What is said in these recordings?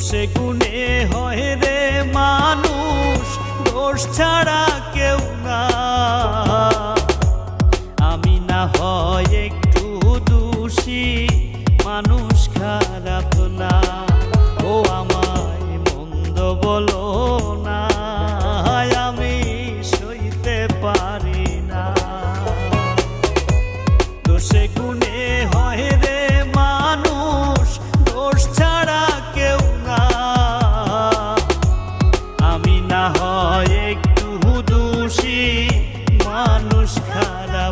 দোষে গুণে হয় রে মানুষ দোষ ছাড়া কেউ না। মানুষ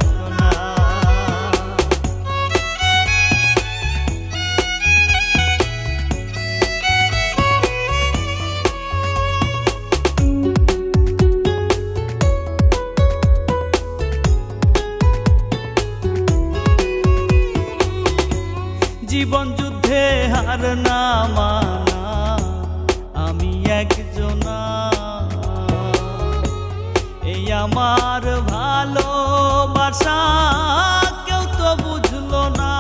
জীবন যুদ্ধে হার না মানা ভালোবাসা কেউ তো বুঝলো না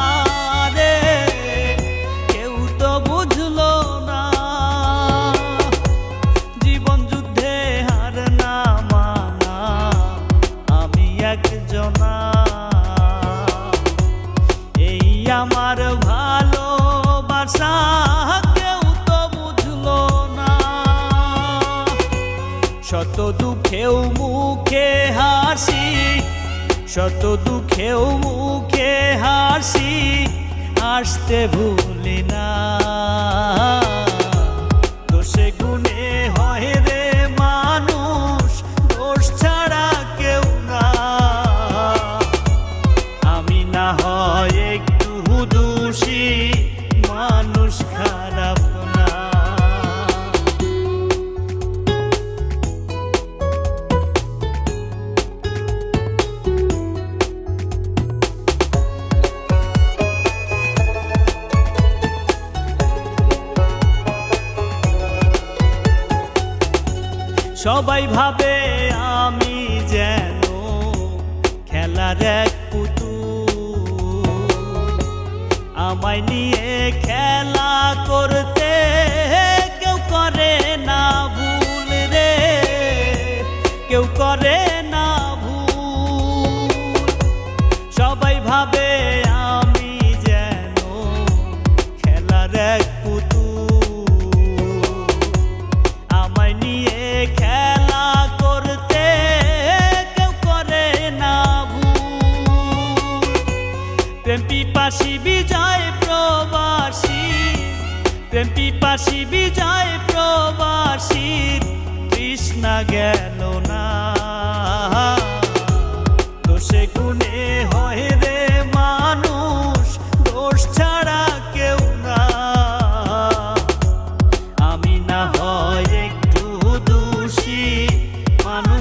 রে। কেউ তো বুঝলো না। জীবন যুদ্ধে হার না মানা, আমি একজনা। এই আমার ভালোবাসা কেউ তো বুঝলো না। শত দুঃখেও মুখে হাসি শত দুঃখেও মুখে হাসি আসতে ভুলি না। দোষে গুণে হয় রে মানুষ ছাড়া কেউ না। আমি না হয় একটু মানুষ খারাপ সবাই ভাবে আমি যেন খেলার এক পুতুল। আমায় নিয়ে খেলা করতে কেউ করে না ভুল রে। কেউ করে পিপাসী বিজয় প্রবাসী। প্রেম পিপাসী বিজয় প্রবাসীর কৃষ্ণা গেল না। দোষে গুণে হয় রে মানুষ, দোষ ছাড়া কেউ না। আমি না হয় একটু দোষী, মানুষ